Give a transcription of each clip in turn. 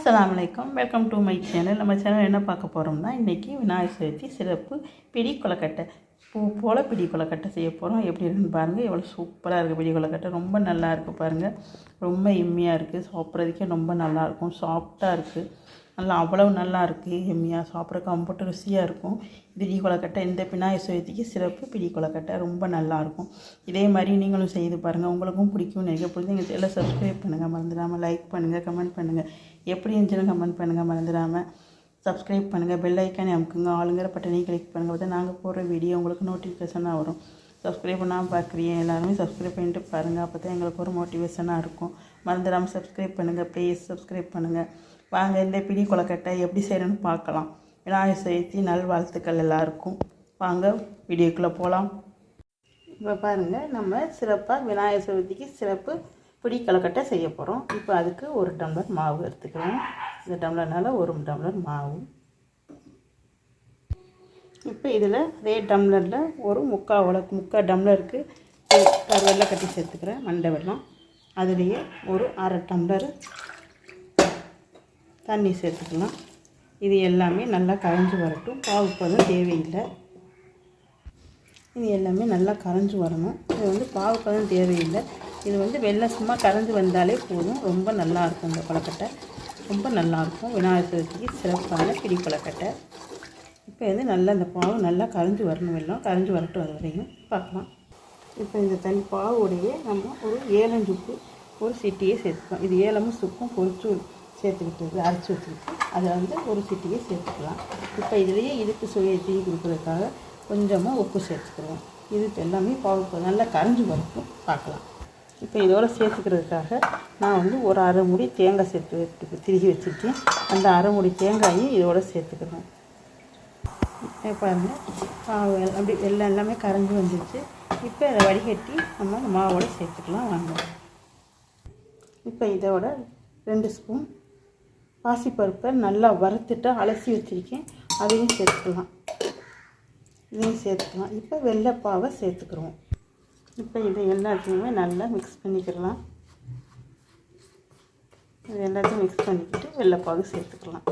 அஸ்ஸலாமு அலைக்கும். Welcome to my channel நம்ம சேனல் என்ன பார்க்க போகிறோம்னா இன்றைக்கி விநாயகர் சதுர்த்தி சிறப்பு பிடி கொலக்கட்டை பூ போல் பிடி கொலக்கட்டை செய்ய போகிறோம் எப்படி இருக்குன்னு பாருங்கள் எவ்வளோ சூப்பராக இருக்குது பிடி கொலக்கட்டை ரொம்ப நல்லா இருக்குது பாருங்கள் ரொம்ப எம்மியாக இருக்குது சாப்பிட்றதுக்கே ரொம்ப நல்லாயிருக்கும் சாஃப்டாக இருக்குது நல்லா அவ்வளவு நல்லா இருக்குது எம்மியாக சாப்பிட்றதுக்கு அம்பட்டு ருசியாக இருக்கும். பிடி கொலக்கட்டை இந்த விநாயகர் சுயத்திக்கு சிறப்பு. பிடி கொலக்கட்டை ரொம்ப நல்லாயிருக்கும். இதே மாதிரி நீங்களும் செய்து பாருங்கள் உங்களுக்கும் பிடிக்கும் நினைக்க பிடிச்சி எங்கள் சேனலை சப்ஸ்கிரைப் பண்ணுங்கள் மறந்துடாமல் லைக் பண்ணுங்கள் கமெண்ட் பண்ணுங்கள் எப்படி இருந்துச்சுன்னு கமெண்ட் பண்ணுங்கள் மறந்துடாமல் சப்ஸ்கிரைப் பண்ணுங்கள் பெல் ஐக்கானே அமுக்குங்க. ஆளுங்கிற பட்டனையும் கிளிக் பண்ணுங்கள் பார்த்தா நாங்கள் போடுற வீடியோ உங்களுக்கு நோட்டிஃபிகேஷனாக வரும். சப்ஸ்கிரைப் பண்ணாமல் பார்க்குறீங்க எல்லாருமே சப்ஸ்கிரைப் பண்ணிட்டு பாருங்கள் அப்போ தான் எங்களுக்கு ஒரு மோட்டிவேஷனாக இருக்கும். மறந்துடாமல் சப்ஸ்கிரைப் பண்ணுங்கள் ப்ளீஸ் சப்ஸ்கிரைப் பண்ணுங்கள் வாங்க இந்த பிடி கொலக்கட்டை எப்படி செய்யணும்னு பார்க்கலாம். விநாயகர் சதுர்த்தி நல்வாழ்த்துக்கள் எல்லாருக்கும். வாங்க வீடியோக்குள்ளே போகலாம் இப்போ பாருங்கள் நம்ம சிறப்பாக விநாயகர் சதுர்த்திக்கு சிறப்பு பிடி கொலக்கட்டை செய்ய போகிறோம் இப்போ அதுக்கு ஒரு டம்ளர் மாவு எடுத்துக்கிறோம் இந்த டம்ளர்னால் ஒரு டம்ளர் மாவு. இப்போ இதில் அதே டம்ளரில் ஒரு முக்கால் உலக்கு முக்கால் டம்ளருக்கு கருவெல்லாம் கட்டி சேர்த்துக்கிறேன் மண்டை வெள்ளம். அதுலேயே ஒரு அரை டம்ளர் தண்ணி சேர்த்துக்கலாம். இது எல்லாமே நல்லா கரைஞ்சி வரட்டும். பாவு பதம் தேவையில்லை. இது எல்லாமே நல்லா கரைஞ்சி வரணும். இது வந்து பாவு பதம் தேவையில்லை. இது வந்து வெள்ளை சும்மா கரைஞ்சி வந்தாலே போதும். ரொம்ப நல்லாயிருக்கும் இந்த கொலக்கட்டை ரொம்ப நல்லாயிருக்கும் விநாயகர் சதுர்த்திக்கு சிறப்பான பிடி கொலக்கட்டை இப்போ வந்து நல்லா இந்த பாவு நல்லா கரைஞ்சி வரணும். வெள்ளம் கரைஞ்சி வரட்டும் அது வரையும். பார்க்கலாம். இப்போ இந்த தனி பாவுடைய நம்ம ஒரு ஏலஞ்சுப்பு ஒரு சிட்டியே சேர்த்துக்கலாம். இது ஏலமும் சுப்பும் பொறிச்சு சேர்த்துக்கிட்டு அரைச்சி வச்சுக்கிட்டு அதை வந்து ஒரு சிட்டியை சேர்த்துக்கலாம். இப்போ இதுலேயே இதுக்கு சுவையை கொடுக்குறதுக்காக கொஞ்சமாக உப்பு சேர்த்துக்கிறோம். இது எல்லாமே பாவு நல்லா கரைஞ்சி வரைக்கும் பார்க்கலாம். இப்போ இதோட சேர்த்துக்கிறதுக்காக நான் வந்து ஒரு அரை முடி தேங்காய் சேர்த்து வச்சு திருகி வச்சுருக்கேன். அந்த அரை முடி தேங்காயும் இதோட சேர்த்துக்கிறேன் பாருங்கள் மாவு அப்படி எல்லாம் எல்லாமே கரைஞ்சி வந்துருச்சு. இப்போ இதை வடிகட்டி நம்ம மாவோடு சேர்த்துக்கலாம். வாங்க. இப்போ இதோட ரெண்டு ஸ்பூன் பாசிப்பருப்பை நல்லா வறுத்துட்டு அலசி வச்சுருக்கேன். அதையும் சேர்த்துக்கலாம். இதையும் சேர்த்துக்கலாம். இப்போ வெள்ளைப்பாவை சேர்த்துக்கிறோம். இப்போ இதை எல்லாத்தையுமே நல்லா மிக்ஸ் பண்ணிக்கிடலாம் இது எல்லாத்தையும் மிக்ஸ் பண்ணிக்கிட்டு வெள்ளைப்பாகு சேர்த்துக்கலாம்.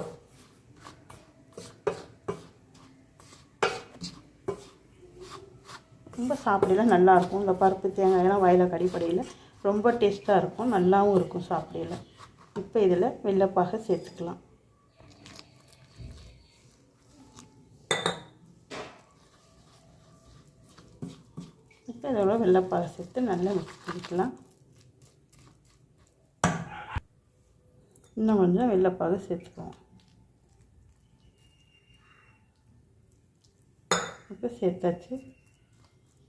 ரொம்ப சாப்பிடலாம் நல்லாயிருக்கும் இந்த பருப்பு தேங்காயெல்லாம் வயலை கடிப்படையில் ரொம்ப டேஸ்ட்டாக இருக்கும். நல்லாவும் இருக்கும் சாப்பிடையில் இப்போ இதில் வெள்ளைப்பாக சேர்த்துக்கலாம். இப்போ இதோட வெள்ளைப்பாக சேர்த்து நல்லா மிக்ஸ் பண்ணிக்கலாம். இன்னும் கொஞ்சம் வெள்ளைப்பாக சேர்த்துக்குவோம். இப்போ சேர்த்தாச்சு.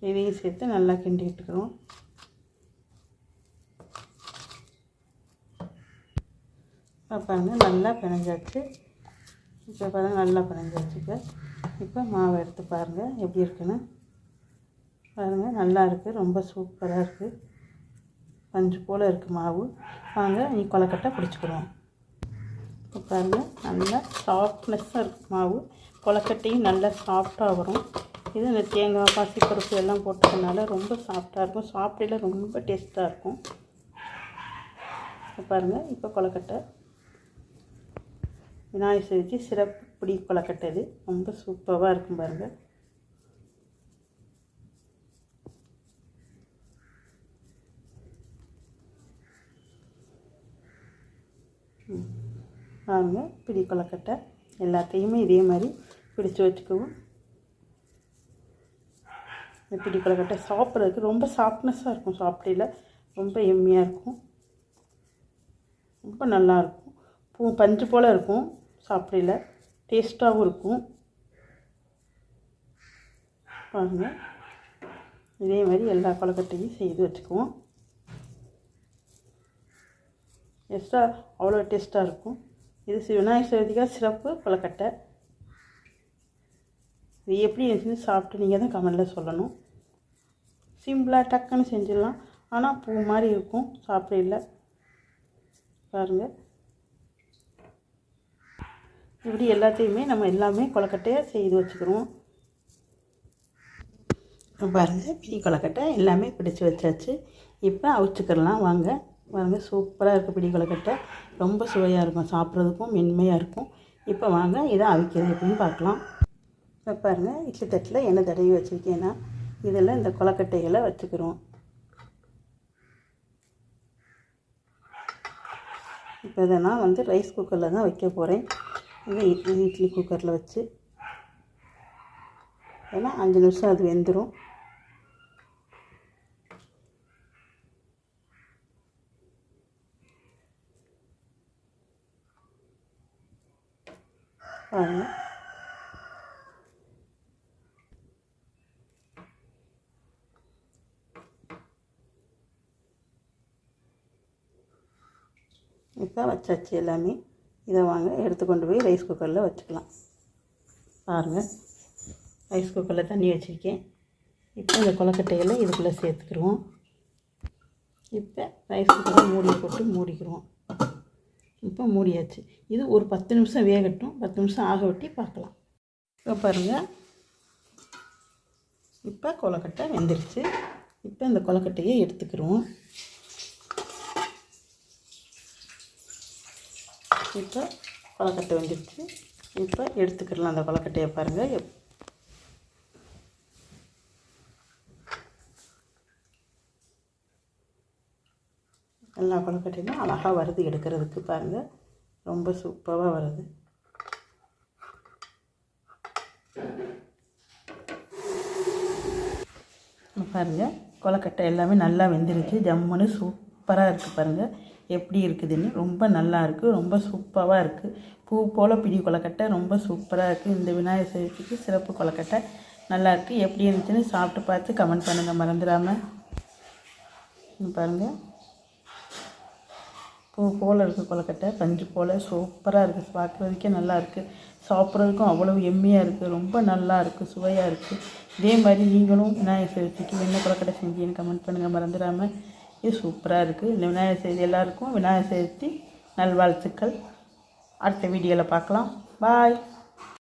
இதையும் சேர்த்து நல்லா கிண்டிக்கிட்டுக்கிறோம் பாருங்கள் நல்லா பிணைஞ்சாச்சு. இப்போ பாருங்கள் நல்லா பிணைஞ்சாச்சு இப்போ. இப்போ மாவை எடுத்து பாருங்கள் எப்படி இருக்குன்னு. பாருங்கள் நல்லா இருக்குது ரொம்ப சூப்பராக இருக்குது பஞ்சு போல் இருக்குது மாவு. வாங்க நீ கொலக்கட்டை பிடிச்சிக்கிடுவோம். இப்போ பாருங்கள் நல்லா சாஃப்ட்னஸ்ஸாக இருக்குது மாவு. கொலக்கட்டையும் நல்லா சாஃப்டாக வரும். இது இந்த தேங்காய் பாசிப்பருப்பு எல்லாம் போட்டதுனால ரொம்ப சாஃப்டாக இருக்கும். சாப்பிடையில ரொம்ப டேஸ்ட்டாக இருக்கும். பாருங்கள் இப்போ கொலக்கட்டை விநாயகர் சதுர்த்தி சிறப்பு பிடி கொலக்கட்டது இது ரொம்ப சூப்பராக இருக்கும் பாருங்கள் பாருங்க பிடி கொலக்கட்டை எல்லாத்தையுமே இதே மாதிரி பிடிச்சி வச்சுக்குவோம். இந்த பிடி கொலக்கட்டை சாப்பிட்றதுக்கு ரொம்ப சாஃப்ட்னஸ்ஸாக இருக்கும். சாப்பிடையில் ரொம்ப எம்மியாக இருக்கும். ரொம்ப நல்லாயிருக்கும் பூ பஞ்சு போல் இருக்கும். சாப்பிடையில் டேஸ்ட்டாகவும் இருக்கும். பாருங்கள் இதே மாதிரி எல்லா கொலக்கட்டையும் செய்து வச்சுக்குவோம். எக்ஸ்ட்ரா அவ்வளோ டேஸ்ட்டாக இருக்கும். இது விநாயகர் சதுர்த்திக்காக சிறப்பு கொலக்கட்டை இது எப்படி இருந்துச்சுன்னு சாப்பிட்டு நீங்கள் தான் கமெண்டில் சொல்லணும். சிம்பிளாக டக்குன்னு செஞ்சிடலாம். ஆனால் பூ மாதிரி இருக்கும். சாப்பிடையில் பாருங்கள் இப்படி எல்லாத்தையுமே நம்ம எல்லாமே கொலக்கட்டையாக செய்து வச்சுக்கிறோம். பாருங்கள் பிடி கொலக்கட்டை எல்லாமே பிடிச்சி வச்சாச்சு. இப்போ அவிச்சுக்கிறலாம் வாங்க வாங்க சூப்பராக இருக்குது பிடி கொலக்கட்டை ரொம்ப சுவையாக இருக்கும் சாப்பிட்றதுக்கும் மென்மையாக இருக்கும். இப்போ வாங்க இதை அவிக்கிறது எப்படின்னு பார்க்கலாம். இப்போ பாருங்கள் இட்லி தட்டில் எண்ணெய் தடவி வச்சுருக்கேன்னா இதில் இந்த கொலக்கட்டைகளை வச்சுக்கிறோம். இப்போ இதை நான் வந்து ரைஸ் குக்கரில் தான் வைக்க போகிறேன் இது இட்லி இட்லி குக்கரில் வச்சு. ஏன்னா அஞ்சு நிமிஷம் அது வெந்துடும் பாருங்கள் இப்போ வச்சாச்சு எல்லாமே. இதை வாங்க எடுத்து கொண்டு போய் ரைஸ் குக்கரில் வச்சுக்கலாம். பாருங்கள் ரைஸ் குக்கரில் தண்ணி வச்சுருக்கேன். இப்போ இந்த கொலக்கட்டையில் இதுக்குள்ளே சேர்த்துக்கிடுவோம். இப்போ ரைஸ் குக்கரை மூடி போட்டு மூடிக்கிடுவோம். இப்போ மூடியாச்சு. இது ஒரு பத்து நிமிஷம் வேகட்டும். பத்து நிமிஷம் ஆக வெட்டி பார்க்கலாம். இப்போ பாருங்கள் இப்போ கொலக்கட்டை வெந்துருச்சு. இப்போ இந்த கொலக்கட்டையை எடுத்துக்கிடுவோம். இப்போ கொலக்கட்டை வந்துடுச்சு. இப்போ எடுத்துக்கிடலாம் அந்த கொலக்கட்டையை பாருங்கள் எப் எல்லா கொலக்கட்டையும் அழகாக வருது எடுக்கிறதுக்கு பாருங்கள் ரொம்ப சூப்பராக வருது. பாருங்கள் கொலக்கட்டை எல்லாமே நல்லா வெந்துருச்சு. ஜம்முன்னு சூப்பராக இருக்குது பாருங்கள் எப்படி இருக்குதுன்னு ரொம்ப நல்லா இருக்குது ரொம்ப சூப்பராக இருக்குது பூ போல் பிடி கொலக்கட்டை ரொம்ப சூப்பராக இருக்குது இந்த விநாயகர் சதுர்த்திக்கு சிறப்பு கொலக்கட்டை நல்லா இருக்குது எப்படி இருந்துச்சுன்னு சாப்பிட்டு பார்த்து கமெண்ட் பண்ணுங்கள் மறந்துடாமல் பாருங்கள் பூ போல் இருக்குது கொலக்கட்டை பஞ்சு போல் சூப்பராக இருக்குது பார்க்குறதுக்கே நல்லா இருக்குது சாப்பிட்றதுக்கும் அவ்வளோ எம்மியாக இருக்குது ரொம்ப நல்லா இருக்குது சுவையாக இருக்குது இதே மாதிரி நீங்களும் விநாயகர் சதுர்த்திக்கு என்ன கொலக்கட்டை செஞ்சீங்கன்னு கமெண்ட் பண்ணுங்கள் மறந்துடாமல் இது சூப்பராக இருக்குது இந்த விநாயகர் சதுர்த்தி எல்லாருக்கும் விநாயகர் சதுர்த்தி நல்வாழ்த்துக்கள். அடுத்த வீடியோவில் பார்க்கலாம். பாய்